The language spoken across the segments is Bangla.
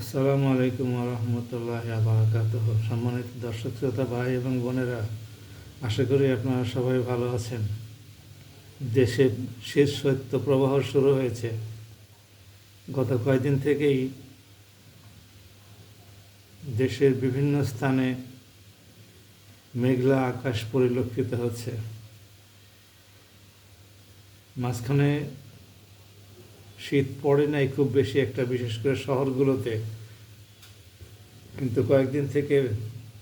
আসসালামু আলাইকুম রহমতুল্লাহ বারাকাত সম্মানিত দর্শক, শ্রোতা, ভাই এবং বোনেরা, আশা করি আপনারা সবাই ভালো আছেন। দেশে শেষ শৈত্য প্রবাহ শুরু হয়েছে। গত কয়েকদিন থেকেই দেশের বিভিন্ন স্থানে মেঘলা আকাশ পরিলক্ষিত হচ্ছে। মাঝখানে শীত পড়ে নাই খুব বেশি একটা, বিশেষ করে শহরগুলোতে। কিন্তু কয়েকদিন থেকে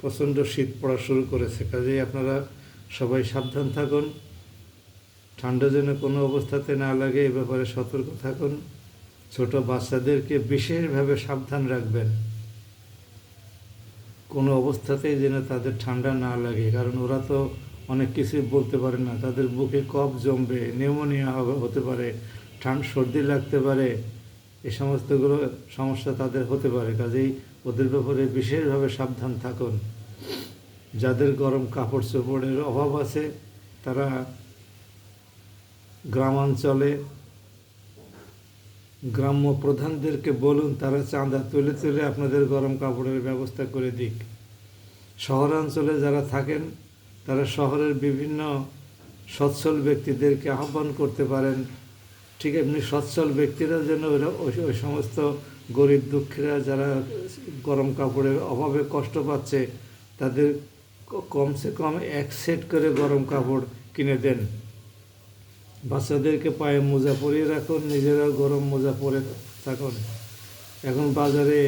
প্রচণ্ড শীত পড়া শুরু করেছে। কাজেই আপনারা সবাই সাবধান থাকুন। ঠান্ডা যেন কোনো অবস্থাতে না লাগে, এ ব্যাপারে সতর্ক থাকুন। ছোট বাচ্চাদেরকে বিশেষভাবে সাবধান রাখবেন। কোনো অবস্থাতেই যেন তাদের ঠান্ডা না লাগে, কারণ ওরা তো অনেক কিছুই বলতে পারে না। তাদের বুকে কফ জমবে, নিউমোনিয়া হবে, হতে পারে। ঠান্ডা সর্দি লাগতে পারে, এ সমস্তগুলো সমস্যা তাদের হতে পারে। কাজেই ওদের ব্যাপারে বিশেষভাবে সাবধান থাকুন। যাদের গরম কাপড় চোপড়ের অভাব আছে, তারা গ্রামাঞ্চলে গ্রাম্য প্রধানদেরকে বলুন, তারা চাঁদা তুলে তুলে আপনাদের গরম কাপড়ের ব্যবস্থা করে দিক। শহরাঞ্চলে যারা থাকেন, তারা শহরের বিভিন্ন সচ্ছল ব্যক্তিদেরকে আহ্বান করতে পারেন ঠিক এমনি সচ্ছল ব্যক্তিরা যেন ওই সমস্ত গরিব দুঃখীরা যারা গরম কাপড়ের অভাবে কষ্ট পাচ্ছে, তাদের কমসে কম এক সেট করে গরম কাপড় কিনে দেন। বাচ্চাদেরকে পায়ে মোজা পরিয়ে রাখুন, নিজেরাও গরম মোজা পরে থাকুন। এখন বাজারে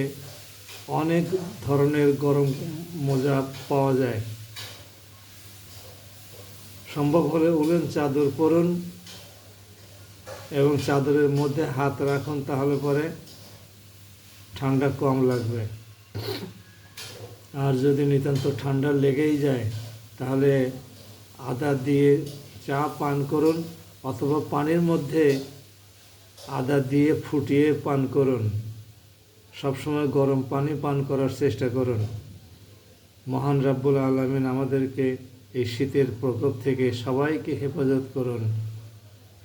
অনেক ধরনের গরম মোজা পাওয়া যায়। সম্ভব হলে উলেন, চাদর পরুন এবং চাদরের মধ্যে হাত রাখুন, তাহলে পরে ঠান্ডা কম লাগবে। আর যদি নিতান্ত ঠান্ডা লেগেই যায়, তাহলে আদা দিয়ে চা পান করুন, অথবা পানির মধ্যে আদা দিয়ে ফুটিয়ে পান করুন। সবসময় গরম পানি পান করার চেষ্টা করুন। মহান রাব্বুল আলমিন আমাদেরকে এই শীতের প্রকোপ থেকে সবাইকে হেফাজত করুন।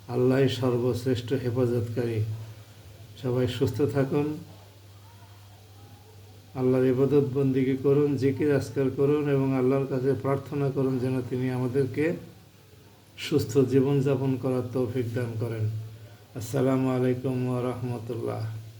আল্লাহ সর্বশ্রেষ্ঠ হেফাজতকারী। সবাই সুস্থ থাকুন। আল্লাহর এবাদত বন্দিকে করুন, জিকির আজকার করুন এবং আল্লাহর কাছে প্রার্থনা করুন যেন তিনি আমাদেরকে সুস্থ জীবনযাপন করার তৌফিক দান করেন। আসসালামু আলাইকুম রহমতুল্লাহ।